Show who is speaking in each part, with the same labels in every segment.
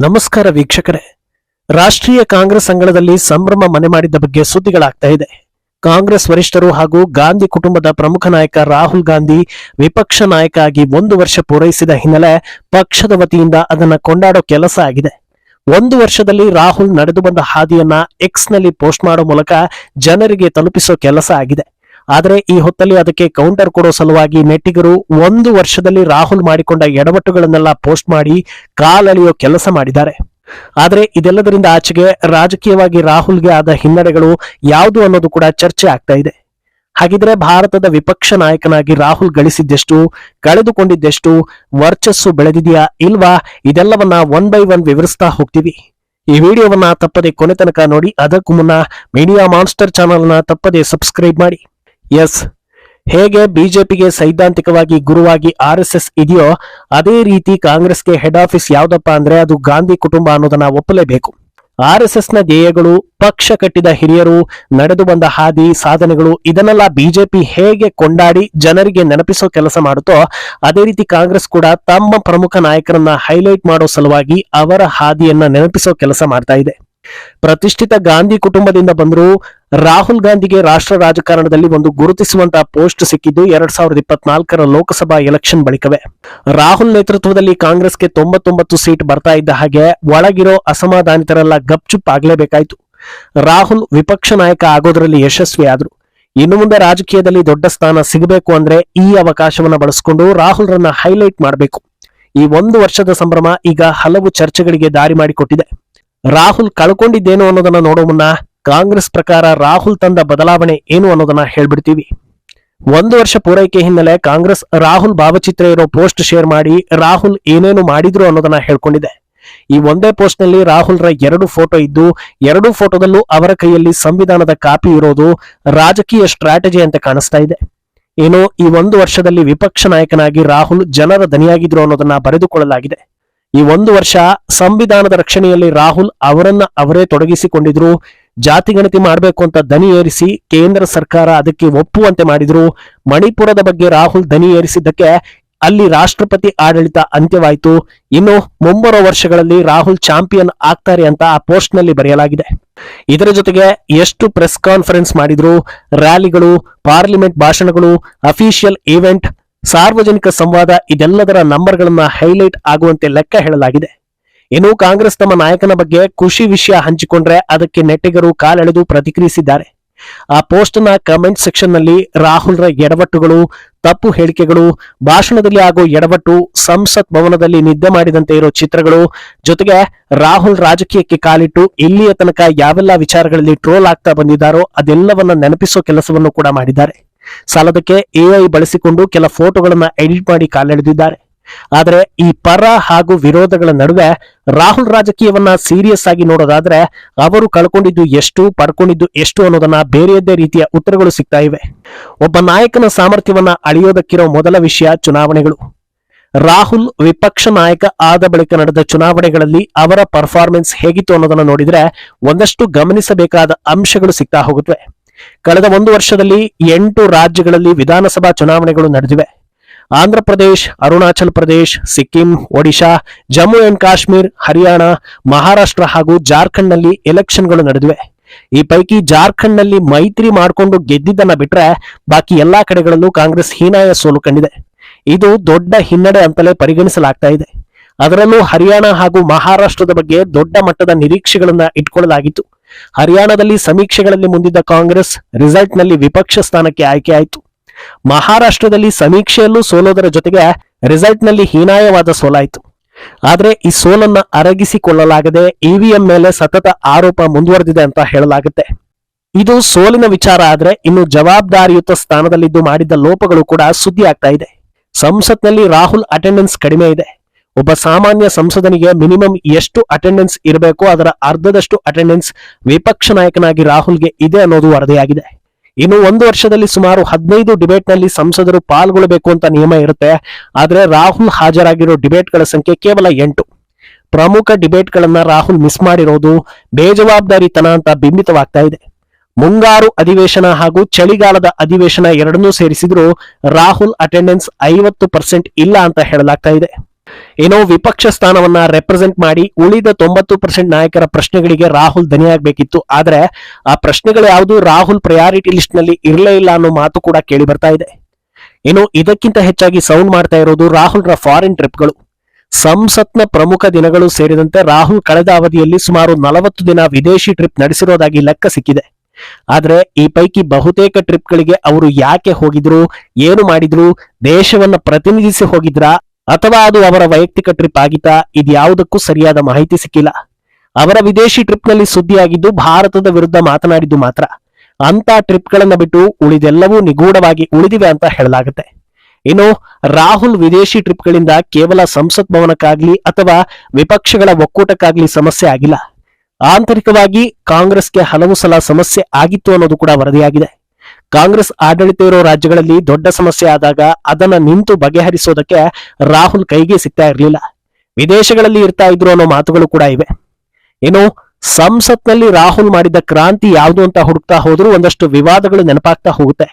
Speaker 1: ನಮಸ್ಕಾರ ವೀಕ್ಷಕರೇ. ರಾಷ್ಟ್ರೀಯ ಕಾಂಗ್ರೆಸ್ ಅಂಗಳದಲ್ಲಿ ಸಂಭ್ರಮ ಮನೆ ಮಾಡಿದ್ದ ಬಗ್ಗೆ ಸುದ್ದಿಗಳಾಗ್ತಾ ಇದೆ. ಕಾಂಗ್ರೆಸ್ ವರಿಷ್ಠರು ಹಾಗೂ ಗಾಂಧಿ ಕುಟುಂಬದ ಪ್ರಮುಖ ನಾಯಕ ರಾಹುಲ್ ಗಾಂಧಿ ವಿಪಕ್ಷ ನಾಯಕ ಆಗಿ ಒಂದು ವರ್ಷ ಪೂರೈಸಿದ ಹಿನ್ನೆಲೆ ಪಕ್ಷದ ವತಿಯಿಂದ ಅದನ್ನ ಕೊಂಡಾಡೋ ಕೆಲಸ ಆಗಿದೆ. ಒಂದು ವರ್ಷದಲ್ಲಿ ರಾಹುಲ್ ನಡೆದು ಬಂದ ಹಾದಿಯನ್ನ ಎಕ್ಸ್ನಲ್ಲಿ ಪೋಸ್ಟ್ ಮಾಡೋ ಮೂಲಕ ಜನರಿಗೆ ತಲುಪಿಸೋ ಕೆಲಸ ಆಗಿದೆ. ಆದರೆ ಈ ಹೊತ್ತಲ್ಲಿ ಅದಕ್ಕೆ ಕೌಂಟರ್ ಕೊಡೋ ಸಲುವಾಗಿ ನೆಟ್ಟಿಗರು ಒಂದು ವರ್ಷದಲ್ಲಿ ರಾಹುಲ್ ಮಾಡಿಕೊಂಡ ಎಡವಟ್ಟುಗಳನ್ನೆಲ್ಲ ಪೋಸ್ಟ್ ಮಾಡಿ ಕಾಲೆಳೆಯೋ ಕೆಲಸ ಮಾಡಿದ್ದಾರೆ. ಆದರೆ ಇದೆಲ್ಲದರಿಂದ ಆಚೆಗೆ ರಾಜಕೀಯವಾಗಿ ರಾಹುಲ್ಗೆ ಆದ ಹಿನ್ನಡೆಗಳು ಯಾವುದು ಅನ್ನೋದು ಕೂಡ ಚರ್ಚೆ ಆಗ್ತಾ ಇದೆ. ಹಾಗಿದ್ರೆ ಭಾರತದ ವಿಪಕ್ಷ ನಾಯಕನಾಗಿ ರಾಹುಲ್ ಗಳಿಸಿದ್ದೆಷ್ಟು, ಕಳೆದುಕೊಂಡಿದ್ದೆಷ್ಟು, ವರ್ಚಸ್ಸು ಬೆಳೆದಿದೆಯಾ ಇಲ್ವಾ, ಇದೆಲ್ಲವನ್ನ ಒನ್ ಬೈ ಒನ್ ವಿವರಿಸ್ತಾ ಹೋಗ್ತೀವಿ. ಈ ವಿಡಿಯೋವನ್ನ ತಪ್ಪದೆ ಕೊನೆ ತನಕ ನೋಡಿ, ಅದಕ್ಕೂ ಮುನ್ನ ಮೀಡಿಯಾ ಮಾನ್ಸ್ಟರ್ ಚಾನೆಲ್ನ ತಪ್ಪದೆ ಸಬ್ಸ್ಕ್ರೈಬ್ ಮಾಡಿ. ಎಸ್. ಹೇಗೆ ಬಿಜೆಪಿಗೆ ಸೈದ್ಧಾಂತಿಕವಾಗಿ ಗುರುವಾಗಿ ಆರ್ ಎಸ್ ಎಸ್ ಇದೆಯೋ ಅದೇ ರೀತಿ ಕಾಂಗ್ರೆಸ್ಗೆ ಹೆಡ್ ಆಫೀಸ್ ಯಾವ್ದಪ್ಪ ಅಂದ್ರೆ ಅದು ಗಾಂಧಿ ಕುಟುಂಬ ಅನ್ನೋದನ್ನ ಒಪ್ಪಲೇಬೇಕು. ಆರ್ ಎಸ್ ಎಸ್ನ ಧ್ಯೇಯಗಳು, ಪಕ್ಷ ಕಟ್ಟಿದ ಹಿರಿಯರು, ನಡೆದು ಬಂದ ಹಾದಿ, ಸಾಧನೆಗಳು, ಇದನ್ನೆಲ್ಲ ಬಿಜೆಪಿ ಹೇಗೆ ಕೊಂಡಾಡಿ ಜನರಿಗೆ ನೆನಪಿಸೋ ಕೆಲಸ ಮಾಡುತ್ತೋ ಅದೇ ರೀತಿ ಕಾಂಗ್ರೆಸ್ ಕೂಡ ತಮ್ಮ ಪ್ರಮುಖ ನಾಯಕರನ್ನ ಹೈಲೈಟ್ ಮಾಡೋ ಸಲುವಾಗಿ ಅವರ ಹಾದಿಯನ್ನ ನೆನಪಿಸೋ ಕೆಲಸ ಮಾಡ್ತಾ ಇದೆ. ಪ್ರತಿಷ್ಠಿತ ಗಾಂಧಿ ಕುಟುಂಬದಿಂದ ಬಂದರೂ ರಾಹುಲ್ ಗಾಂಧಿಗೆ ರಾಷ್ಟ್ರ ರಾಜಕಾರಣದಲ್ಲಿ ಒಂದು ಗುರುತಿಸುವಂತಹ ಪೋಸ್ಟ್ ಸಿಕ್ಕಿದ್ದು ಎರಡ್ ಸಾವಿರದ ಇಪ್ಪತ್ನಾಲ್ಕರ ಲೋಕಸಭಾ ಎಲೆಕ್ಷನ್ ಬಳಿಕವೇ. ರಾಹುಲ್ ನೇತೃತ್ವದಲ್ಲಿ ಕಾಂಗ್ರೆಸ್ಗೆ ತೊಂಬತ್ತೊಂಬತ್ತು ಸೀಟ್ ಬರ್ತಾ ಇದ್ದ ಹಾಗೆ ಒಳಗಿರೋ ಅಸಮಾಧಾನಿತರೆಲ್ಲ ಗಪ್ಚುಪ್ ಆಗ್ಲೇಬೇಕಾಯ್ತು. ರಾಹುಲ್ ವಿಪಕ್ಷ ನಾಯಕ ಆಗೋದ್ರಲ್ಲಿ ಯಶಸ್ವಿ ಆದ್ರು ಇನ್ನು ಮುಂದೆ ರಾಜಕೀಯದಲ್ಲಿ ದೊಡ್ಡ ಸ್ಥಾನ ಸಿಗಬೇಕು ಅಂದ್ರೆ ಈ ಅವಕಾಶವನ್ನ ಬಳಸಿಕೊಂಡು ರಾಹುಲ್ ರನ್ನ ಹೈಲೈಟ್ ಮಾಡಬೇಕು. ಈ ಒಂದು ವರ್ಷದ ಸಂಭ್ರಮ ಈಗ ಹಲವು ಚರ್ಚೆಗಳಿಗೆ ದಾರಿ ಮಾಡಿಕೊಟ್ಟಿದೆ. ರಾಹುಲ್ ಕಳ್ಕೊಂಡಿದ್ದೇನು ಅನ್ನೋದನ್ನ ನೋಡೋ ಮುನ್ನ ಕಾಂಗ್ರೆಸ್ ಪ್ರಕಾರ ರಾಹುಲ್ ತಂದ ಬದಲಾವಣೆ ಏನು ಅನ್ನೋದನ್ನ ಹೇಳ್ಬಿಡ್ತೀವಿ. ಒಂದು ವರ್ಷ ಪೂರೈಕೆ ಹಿನ್ನೆಲೆ ಕಾಂಗ್ರೆಸ್ ರಾಹುಲ್ ಭಾವಚಿತ್ರ ಇರೋ ಪೋಸ್ಟ್ ಶೇರ್ ಮಾಡಿ ರಾಹುಲ್ ಏನೇನು ಮಾಡಿದ್ರು ಅನ್ನೋದನ್ನ ಹೇಳ್ಕೊಂಡಿದೆ. ಈ ಒಂದೇ ಪೋಸ್ಟ್ನಲ್ಲಿ ರಾಹುಲ್ ರ ಎರಡು ಫೋಟೋ ಇದ್ದು, ಎರಡು ಫೋಟೋದಲ್ಲೂ ಅವರ ಕೈಯಲ್ಲಿ ಸಂವಿಧಾನದ ಕಾಪಿ ಇರೋದು ರಾಜಕೀಯ ಸ್ಟ್ರಾಟಜಿ ಅಂತ ಕಾಣಿಸ್ತಾ ಇದೆ. ಏನೋ ಈ ಒಂದು ವರ್ಷದಲ್ಲಿ ವಿಪಕ್ಷ ನಾಯಕನಾಗಿ ರಾಹುಲ್ ಜನರ ದನಿಯಾಗಿದ್ರು ಅನ್ನೋದನ್ನ ಬರೆದುಕೊಳ್ಳಲಾಗಿದೆ. ಈ ಒಂದು ವರ್ಷ ಸಂವಿಧಾನದ ರಕ್ಷಣೆಯಲ್ಲಿ ರಾಹುಲ್ ಅವರನ್ನ ಅವರೇ ತೊಡಗಿಸಿಕೊಂಡಿದ್ರು. ಜಾತಿ ಗಣತಿ ಮಾಡಬೇಕು ಅಂತ ದನಿ ಏರಿಸಿ ಕೇಂದ್ರ ಸರ್ಕಾರ ಅದಕ್ಕೆ ಒಪ್ಪುವಂತೆ ಮಾಡಿದ್ರು. ಮಣಿಪುರದ ಬಗ್ಗೆ ರಾಹುಲ್ ದನಿ ಏರಿಸಿದ್ದಕ್ಕೆ ಅಲ್ಲಿ ರಾಷ್ಟ್ರಪತಿ ಆಡಳಿತ ಅಂತ್ಯವಾಯಿತು. ಇನ್ನು ಮುಂಬರುವ ವರ್ಷಗಳಲ್ಲಿ ರಾಹುಲ್ ಚಾಂಪಿಯನ್ ಆಗ್ತಾರೆ ಅಂತ ಆ ಪೋಸ್ಟ್ನಲ್ಲಿ ಬರೆಯಲಾಗಿದೆ. ಇದರ ಜೊತೆಗೆ ಎಷ್ಟು ಪ್ರೆಸ್ ಕಾನ್ಫರೆನ್ಸ್ ಮಾಡಿದ್ರು. ರ್ಯಾಲಿಗಳು, ಪಾರ್ಲಿಮೆಂಟ್ ಭಾಷಣಗಳು, ಅಫಿಷಿಯಲ್ ಈವೆಂಟ್ ಸಾರ್ವಜನಿಕ ಸಂವಾದ ಇದೆಲ್ಲದರ ನಂಬರ್ಗಳನ್ನ ಹೈಲೈಟ್ ಆಗುವಂತೆ ಲೆಕ್ಕ ಹೇಳಲಾಗಿದೆ. ಇನ್ನು ಕಾಂಗ್ರೆಸ್ ತಮ್ಮ ನಾಯಕನ ಬಗ್ಗೆ ಖುಷಿ ವಿಷಯ ಹಂಚಿಕೊಂಡ್ರೆ ಅದಕ್ಕೆ ನೆಟ್ಟಿಗರು ಕಾಲೆಳೆದು ಪ್ರತಿಕ್ರಿಯಿಸಿದ್ದಾರೆ. ಆ ಪೋಸ್ಟ್ನ ಕಮೆಂಟ್ ಸೆಕ್ಷನ್ನಲ್ಲಿ ರಾಹುಲ್ ರ ಎಡವಟ್ಟುಗಳು, ತಪ್ಪು ಹೇಳಿಕೆಗಳು, ಭಾಷಣದಲ್ಲಿ ಆಗೋ ಎಡವಟ್ಟು, ಸಂಸತ್ ಭವನದಲ್ಲಿ ನಿದ್ದೆ ಮಾಡಿದಂತೆ ಇರೋ ಚಿತ್ರಗಳು, ಜೊತೆಗೆ ರಾಹುಲ್ ರಾಜಕೀಯಕ್ಕೆ ಕಾಲಿಟ್ಟು ಇಲ್ಲಿಯ ತನಕ ಯಾವೆಲ್ಲ ವಿಚಾರಗಳಲ್ಲಿ ಟ್ರೋಲ್ ಆಗ್ತಾ ಬಂದಿದ್ದಾರೋ ಅದೆಲ್ಲವನ್ನ ನೆನಪಿಸೋ ಕೆಲಸವನ್ನು ಕೂಡ ಮಾಡಿದ್ದಾರೆ. ಸಾಲದಕ್ಕೆ ಎಐ ಬಳಸಿಕೊಂಡು ಕೆಲ ಫೋಟೋಗಳನ್ನ ಎಡಿಟ್ ಮಾಡಿ ಕಾಲೆಳೆದಿದ್ದಾರೆ. ಆದರೆ ಈ ಪರ ಹಾಗೂ ವಿರೋಧಗಳ ನಡುವೆ ರಾಹುಲ್ ರಾಜಕೀಯವನ್ನ ಸೀರಿಯಸ್ ಆಗಿ ನೋಡೋದಾದ್ರೆ ಅವರು ಕಳ್ಕೊಂಡಿದ್ದು ಎಷ್ಟು, ಪಡ್ಕೊಂಡಿದ್ದು ಎಷ್ಟು ಅನ್ನೋದನ್ನ ಬೇರೆಯದ್ದೇ ರೀತಿಯ ಉತ್ತರಗಳು ಸಿಗ್ತಾ ಇವೆ. ಒಬ್ಬ ನಾಯಕನ ಸಾಮರ್ಥ್ಯವನ್ನ ಅಳಿಯೋದಕ್ಕಿರೋ ಮೊದಲ ವಿಷಯ ಚುನಾವಣೆಗಳು. ರಾಹುಲ್ ವಿಪಕ್ಷ ನಾಯಕ ಆದ ಬಳಿಕ ನಡೆದ ಚುನಾವಣೆಗಳಲ್ಲಿ ಅವರ ಪರ್ಫಾರ್ಮೆನ್ಸ್ ಹೇಗಿತ್ತು ಅನ್ನೋದನ್ನ ನೋಡಿದ್ರೆ ಒಂದಷ್ಟು ಗಮನಿಸಬೇಕಾದ ಅಂಶಗಳು ಸಿಗ್ತಾ ಹೋಗುತ್ತವೆ. ಕಳೆದ ಒಂದು ವರ್ಷದಲ್ಲಿ ಎಂಟು ರಾಜ್ಯಗಳಲ್ಲಿ ವಿಧಾನಸಭಾ ಚುನಾವಣೆಗಳು ನಡೆದಿವೆ. ಆಂಧ್ರಪ್ರದೇಶ ಅರುಣಾಚಲ ಪ್ರದೇಶ, ಸಿಕ್ಕಿಂ, ಒಡಿಶಾ, ಜಮ್ಮು ಅಂಡ್ ಕಾಶ್ಮೀರ್, ಹರಿಯಾಣ, ಮಹಾರಾಷ್ಟ್ರ ಹಾಗೂ ಜಾರ್ಖಂಡ್ನಲ್ಲಿ ಎಲೆಕ್ಷನ್ಗಳು ನಡೆದಿವೆ. ಈ ಪೈಕಿ ಜಾರ್ಖಂಡ್ನಲ್ಲಿ ಮೈತ್ರಿ ಮಾಡಿಕೊಂಡು ಗೆದ್ದಿದ್ದನ್ನ ಬಿಟ್ರೆ ಬಾಕಿ ಎಲ್ಲಾ ಕಡೆಗಳಲ್ಲೂ ಕಾಂಗ್ರೆಸ್ ಹೀನಾಯ ಸೋಲು ಕಂಡಿದೆ. ಇದು ದೊಡ್ಡ ಹಿನ್ನಡೆ ಅಂತಲೇ ಪರಿಗಣಿಸಲಾಗ್ತಾ ಇದೆ. ಅದರಲ್ಲೂ ಹರಿಯಾಣ ಹಾಗೂ ಮಹಾರಾಷ್ಟ್ರದ ಬಗ್ಗೆ ದೊಡ್ಡ ಮಟ್ಟದ ನಿರೀಕ್ಷೆಗಳನ್ನ ಇಟ್ಕೊಳ್ಳಲಾಗಿತ್ತು. ಹರಿಯಾಣದಲ್ಲಿ ಸಮೀಕ್ಷೆಗಳಲ್ಲಿ ಮುಂದಿದ್ದ ಕಾಂಗ್ರೆಸ್ ರಿಸಲ್ಟ್ನಲ್ಲಿ ವಿಪಕ್ಷ ಸ್ಥಾನಕ್ಕೆ ಆಯ್ಕೆಯಾಯಿತು. ಮಹಾರಾಷ್ಟ್ರದಲ್ಲಿ ಸಮೀಕ್ಷೆಯಲ್ಲೂ ಸೋಲೋದರ ಜೊತೆಗೆ ರಿಸಲ್ಟ್ನಲ್ಲಿ ಹೀನಾಯವಾದ ಸೋಲಾಯಿತು. ಆದರೆ ಈ ಸೋಲನ್ನ ಅರಗಿಸಿಕೊಳ್ಳಲಾಗದೆ ಇವಿಎಂ ಮೇಲೆ ಸತತ ಆರೋಪ ಮುಂದುವರೆದಿದೆ ಅಂತ ಹೇಳಲಾಗುತ್ತೆ. ಇದು ಸೋಲಿನ ವಿಚಾರ ಆದರೆ ಇನ್ನು ಜವಾಬ್ದಾರಿಯುತ ಸ್ಥಾನದಲ್ಲಿದ್ದು ಮಾಡಿದ್ದ ಲೋಪಗಳು ಕೂಡ ಸುದ್ದಿ ಆಗ್ತಾ ಇದೆ. ಸಂಸತ್ನಲ್ಲಿ ರಾಹುಲ್ ಅಟೆಂಡೆನ್ಸ್ ಕಡಿಮೆ ಇದೆ. ಒಬ್ಬ ಸಾಮಾನ್ಯ ಸಂಸದನಿಗೆ ಮಿನಿಮಮ್ ಎಷ್ಟು ಅಟೆಂಡೆನ್ಸ್ ಇರಬೇಕು ಅದರ ಅರ್ಧದಷ್ಟು ಅಟೆಂಡೆನ್ಸ್ ವಿಪಕ್ಷ ನಾಯಕನಾಗಿ ರಾಹುಲ್ಗೆ ಇದೆ ಅನ್ನೋದು ವರದಿಯಾಗಿದೆ. ಇನ್ನು ಒಂದು ವರ್ಷದಲ್ಲಿ ಸುಮಾರು ಹದಿನೈದು ಡಿಬೇಟ್ನಲ್ಲಿ ಸಂಸದರು ಪಾಲ್ಗೊಳ್ಳಬೇಕು ಅಂತ ನಿಯಮ ಇರುತ್ತೆ. ಆದರೆ ರಾಹುಲ್ ಹಾಜರಾಗಿರೋ ಡಿಬೇಟ್ಗಳ ಸಂಖ್ಯೆ ಕೇವಲ ಎಂಟು. ಪ್ರಮುಖ ಡಿಬೇಟ್ಗಳನ್ನ ರಾಹುಲ್ ಮಿಸ್ ಮಾಡಿರೋದು ಬೇಜವಾಬ್ದಾರಿತನ ಅಂತ ಬಿಂಬಿತವಾಗ್ತಾ ಇದೆ. ಮುಂಗಾರು ಅಧಿವೇಶನ ಹಾಗೂ ಚಳಿಗಾಲದ ಅಧಿವೇಶನ ಎರಡನ್ನೂ ಸೇರಿಸಿದ್ರು ರಾಹುಲ್ ಅಟೆಂಡೆನ್ಸ್ ಐವತ್ತು ಪರ್ಸೆಂಟ್ ಇಲ್ಲ ಅಂತ ಹೇಳಲಾಗ್ತಾ ಇದೆ. ಏನೋ ವಿಪಕ್ಷ ಸ್ಥಾನವನ್ನ ರೆಪ್ರೆಸೆಂಟ್ ಮಾಡಿ ಉಳಿದ ತೊಂಬತ್ತು ಪರ್ಸೆಂಟ್ ನಾಯಕರ ಪ್ರಶ್ನೆಗಳಿಗೆ ರಾಹುಲ್ ದನಿಯಾಗಬೇಕಿತ್ತು. ಆದ್ರೆ ಆ ಪ್ರಶ್ನೆಗಳು ಯಾವುದು ರಾಹುಲ್ ಪ್ರಯಾರಿಟಿ ಲಿಸ್ಟ್ನಲ್ಲಿ ಇರಲೇ ಇಲ್ಲ ಅನ್ನೋ ಮಾತು ಕೂಡ ಕೇಳಿ ಬರ್ತಾ ಇದೆ. ಇನ್ನು ಇದಕ್ಕಿಂತ ಹೆಚ್ಚಾಗಿ ಸೌಂಡ್ ಮಾಡ್ತಾ ಇರೋದು ರಾಹುಲ್ ರ ಫಾರಿನ್ ಟ್ರಿಪ್ಗಳು ಸಂಸತ್ನ ಪ್ರಮುಖ ದಿನಗಳು ಸೇರಿದಂತೆ ರಾಹುಲ್ ಕಳೆದ ಅವಧಿಯಲ್ಲಿ ಸುಮಾರು ನಲವತ್ತು ದಿನ ವಿದೇಶಿ ಟ್ರಿಪ್ ನಡೆಸಿರೋದಾಗಿ ಲೆಕ್ಕ ಸಿಕ್ಕಿದೆ. ಆದ್ರೆ ಈ ಪೈಕಿ ಬಹುತೇಕ ಟ್ರಿಪ್ಗಳಿಗೆ ಅವರು ಯಾಕೆ ಹೋಗಿದ್ರು, ಏನು ಮಾಡಿದ್ರು, ದೇಶವನ್ನ ಪ್ರತಿನಿಧಿಸಿ ಹೋಗಿದ್ರಾ ಅಥವಾ ಅದು ಅವರ ವೈಯಕ್ತಿಕ ಟ್ರಿಪ್ ಆಗಿತ್ತಾ? ಇದ್ಯಾವುದಕ್ಕೂ ಸರಿಯಾದ ಮಾಹಿತಿ ಸಿಕ್ಕಿಲ್ಲ. ಅವರ ವಿದೇಶಿ ಟ್ರಿಪ್ನಲ್ಲಿ ಸುದ್ದಿಯಾಗಿದ್ದು ಭಾರತದ ವಿರುದ್ಧ ಮಾತನಾಡಿದ್ದು ಮಾತ್ರ. ಅಂತ ಟ್ರಿಪ್ಗಳನ್ನ ಬಿಟ್ಟು ಉಳಿದೆಲ್ಲವೂ ನಿಗೂಢವಾಗಿ ಉಳಿದಿವೆ ಅಂತ ಹೇಳಲಾಗುತ್ತೆ. ಇನ್ನು ರಾಹುಲ್ ವಿದೇಶಿ ಟ್ರಿಪ್ಗಳಿಂದ ಕೇವಲ ಸಂಸತ್ ಭವನಕ್ಕಾಗ್ಲಿ ಅಥವಾ ವಿಪಕ್ಷಗಳ ಒಕ್ಕೂಟಕ್ಕಾಗ್ಲಿ ಸಮಸ್ಯೆ ಆಗಿಲ್ಲ. ಆಂತರಿಕವಾಗಿ ಕಾಂಗ್ರೆಸ್ಗೆ ಹಲವು ಸಲ ಸಮಸ್ಯೆ ಆಗಿತ್ತು ಅನ್ನೋದು ಕೂಡ ವರದಿಯಾಗಿದೆ. ಕಾಂಗ್ರೆಸ್ ಆಡಳಿತ ಇರೋ ರಾಜ್ಯಗಳಲ್ಲಿ ದೊಡ್ಡ ಸಮಸ್ಯೆ ಆದಾಗ ಅದನ್ನ ನಿಂತು ಬಗೆಹರಿಸೋದಕ್ಕೆ ರಾಹುಲ್ ಕೈಗೆ ಸಿಗ್ತಾ ಇರಲಿಲ್ಲ. ವಿದೇಶಗಳಲ್ಲಿ ಇರ್ತಾ ಇದ್ರು ಅನ್ನೋ ಮಾತುಗಳು ಕೂಡ ಇವೆ. ಏನು, ಸಂಸತ್ನಲ್ಲಿ ರಾಹುಲ್ ಮಾಡಿದ ಕ್ರಾಂತಿ ಯಾವುದು ಅಂತ ಹುಡುಕ್ತಾ ಹೋದ್ರೂ ಒಂದಷ್ಟು ವಿವಾದಗಳು ನೆನಪಾಗ್ತಾ ಹೋಗುತ್ತೆ.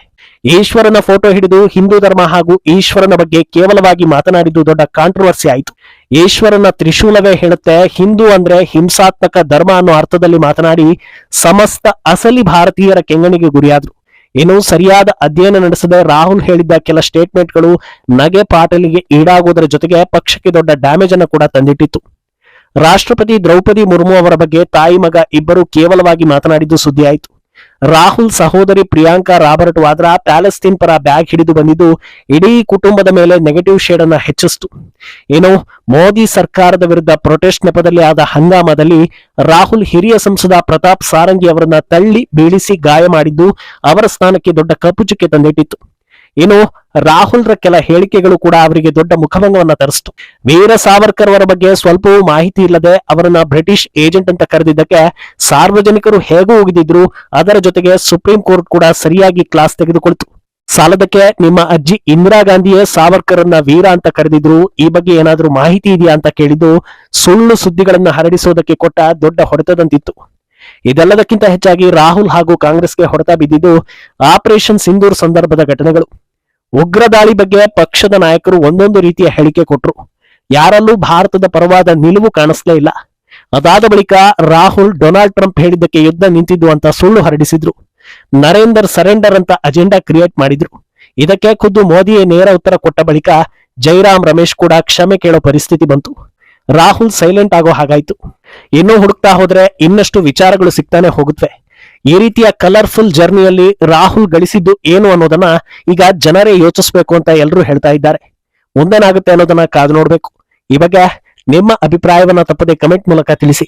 Speaker 1: ಈಶ್ವರನ ಫೋಟೋ ಹಿಡಿದು ಹಿಂದೂ ಧರ್ಮ ಹಾಗೂ ಈಶ್ವರನ ಬಗ್ಗೆ ಕೇವಲವಾಗಿ ಮಾತನಾಡಿದ್ದು ದೊಡ್ಡ ಕಾಂಟ್ರವರ್ಸಿ ಆಯಿತು. ಈಶ್ವರನ ತ್ರಿಶೂಲವೇ ಹೇಳುತ್ತೆ, ಹಿಂದೂ ಅಂದ್ರೆ ಹಿಂಸಾತ್ಮಕ ಧರ್ಮ ಅನ್ನೋ ಅರ್ಥದಲ್ಲಿ ಮಾತನಾಡಿ ಸಮಸ್ತ ಅಸಲಿ ಭಾರತೀಯರ ಕೆಂಗಣಿಗೆ ಗುರಿಯಾದ್ರು. ಇನ್ನು ಸರಿಯಾದ ಅಧ್ಯಯನ ನಡೆಸದೆ ರಾಹುಲ್ ಹೇಳಿದ್ದ ಕೆಲ ಸ್ಟೇಟ್ಮೆಂಟ್ಗಳು ನಗೆ ಪಾಟಲಿಗೆ ಈಡಾಗುವುದರ ಜೊತೆಗೆ ಪಕ್ಷಕ್ಕೆ ದೊಡ್ಡ ಡ್ಯಾಮೇಜ್ ಅನ್ನು ಕೂಡ ತಂದಿಟ್ಟಿತ್ತು. ರಾಷ್ಟ್ರಪತಿ ದ್ರೌಪದಿ ಮುರ್ಮು ಅವರ ಬಗ್ಗೆ ತಾಯಿ ಮಗ ಇಬ್ಬರು ಕೇವಲವಾಗಿ ಮಾತನಾಡಿದ್ದು ಸುದ್ದಿಯಾಯಿತು. ರಾಹುಲ್ ಸಹೋದರಿ ಪ್ರಿಯಾಂಕಾ ರಾಬರ್ಟ್ ವಾದ್ರಾ ಪ್ಯಾಲೆಸ್ತೀನ್ ಪರ ಬ್ಯಾಗ್ ಹಿಡಿದು ಬಂದಿದ್ದು ಇಡೀ ಕುಟುಂಬದ ಮೇಲೆ ನೆಗೆಟಿವ್ ಶೇಡ್ ಅನ್ನ ಹೆಚ್ಚಿಸಿತು. ಏನು, ಮೋದಿ ಸರ್ಕಾರದ ವಿರುದ್ಧ ಪ್ರೊಟೆಸ್ಟ್ ನೆಪದಲ್ಲಿ ಆದ ಹಂಗಾಮದಲ್ಲಿ ರಾಹುಲ್ ಹಿರಿಯ ಸಂಸದ ಪ್ರತಾಪ್ ಸಾರಂಗಿ ಅವರನ್ನ ತಳ್ಳಿ ಬೀಳಿಸಿ ಗಾಯ ಮಾಡಿದ್ದು ಅವರ ಸ್ಥಾನಕ್ಕೆ ದೊಡ್ಡ ಕಪ್ಪುಚುಕ್ಕೆ ತಂದಿಟ್ಟಿತ್ತು. ಇನ್ನು ರಾಹುಲ್ರ ಕೆಲ ಹೇಳಿಕೆಗಳು ಕೂಡ ಅವರಿಗೆ ದೊಡ್ಡ ಮುಖಭಂಗವನ್ನ ತರಿಸಿತು. ವೀರ ಸಾವರ್ಕರ್ ಅವರ ಬಗ್ಗೆ ಸ್ವಲ್ಪವೂ ಮಾಹಿತಿ ಇಲ್ಲದೆ ಅವರನ್ನ ಬ್ರಿಟಿಷ್ ಏಜೆಂಟ್ ಅಂತ ಕರೆದಿದ್ದಕ್ಕೆ ಸಾರ್ವಜನಿಕರು ಹೇಗೂ ಹೋಗಿದ್ರು ಅದರ ಜೊತೆಗೆ ಸುಪ್ರೀಂ ಕೋರ್ಟ್ ಕೂಡ ಸರಿಯಾಗಿ ಕ್ಲಾಸ್ ತೆಗೆದುಕೊಳ್ತು. ಸಾಲದಕ್ಕೆ ನಿಮ್ಮ ಅಜ್ಜಿ ಇಂದಿರಾ ಗಾಂಧಿಯೇ ಸಾವರ್ಕರನ್ನ ವೀರ ಅಂತ ಕರೆದಿದ್ರು. ಈ ಬಗ್ಗೆ ಏನಾದ್ರೂ ಮಾಹಿತಿ ಇದೆಯಾ ಅಂತ ಕೇಳಿದ್ದು ಸುಳ್ಳು ಸುದ್ದಿಗಳನ್ನ ಹರಡಿಸೋದಕ್ಕೆ ಕೊಟ್ಟ ದೊಡ್ಡ ಹೊಡೆತದಂತಿತ್ತು. ಇದೆಲ್ಲದಕ್ಕಿಂತ ಹೆಚ್ಚಾಗಿ ರಾಹುಲ್ ಹಾಗೂ ಕಾಂಗ್ರೆಸ್ಗೆ ಹೊಡೆತ ಬಿದ್ದಿದ್ದು ಆಪರೇಷನ್ ಸಿಂಧೂರ್ ಸಂದರ್ಭದ ಘಟನೆಗಳು. ಉಗ್ರ ದಾಳಿ ಬಗ್ಗೆ ಪಕ್ಷದ ನಾಯಕರು ಒಂದೊಂದು ರೀತಿಯ ಹೇಳಿಕೆ ಕೊಟ್ಟರು ಯಾರಲ್ಲೂ ಭಾರತದ ಪರವಾದ ನಿಲುವು ಕಾಣಿಸ್ಲೇ ಇಲ್ಲ. ಅದಾದ ಬಳಿಕ ರಾಹುಲ್, ಡೊನಾಲ್ಡ್ ಟ್ರಂಪ್ ಹೇಳಿದ್ದಕ್ಕೆ ಯುದ್ಧ ನಿಂತಿದ್ದು ಅಂತ ಸುಳ್ಳು ಹರಡಿಸಿದ್ರು. ನರೇಂದರ್ ಸರೆಂಡರ್ ಅಂತ ಅಜೆಂಡಾ ಕ್ರಿಯೇಟ್ ಮಾಡಿದ್ರು. ಇದಕ್ಕೆ ಖುದ್ದು ಮೋದಿಯೇ ನೇರ ಉತ್ತರ ಕೊಟ್ಟ ಬಳಿಕ ಜೈರಾಮ್ ರಮೇಶ್ ಕೂಡ ಕ್ಷಮೆ ಕೇಳೋ ಪರಿಸ್ಥಿತಿ ಬಂತು. ರಾಹುಲ್ ಸೈಲೆಂಟ್ ಆಗೋ ಹಾಗಾಯ್ತು. ಇನ್ನೂ ಹುಡುಕ್ತಾ ಹೋದ್ರೆ ಇನ್ನಷ್ಟು ವಿಚಾರಗಳು ಸಿಗ್ತಾನೆ ಹೋಗುತ್ತವೆ ಈ ರೀತಿಯ ಕಲರ್ಫುಲ್ ಜರ್ನಿಯಲ್ಲಿ ರಾಹುಲ್ ಗಳಿಸಿದ್ದು ಏನು ಅನ್ನೋದನ್ನ ಈಗ ಜನರೇ ಯೋಚಿಸ್ಬೇಕು ಅಂತ ಎಲ್ಲರೂ ಹೇಳ್ತಾ ಇದ್ದಾರೆ. ಮುಂದೇನಾಗುತ್ತೆ ಅನ್ನೋದನ್ನ ಕಾದು ನೋಡ್ಬೇಕು. ಈ ಬಗ್ಗೆ ನಿಮ್ಮ ಅಭಿಪ್ರಾಯವನ್ನ ತಪ್ಪದೆ ಕಮೆಂಟ್ ಮೂಲಕ ತಿಳಿಸಿ.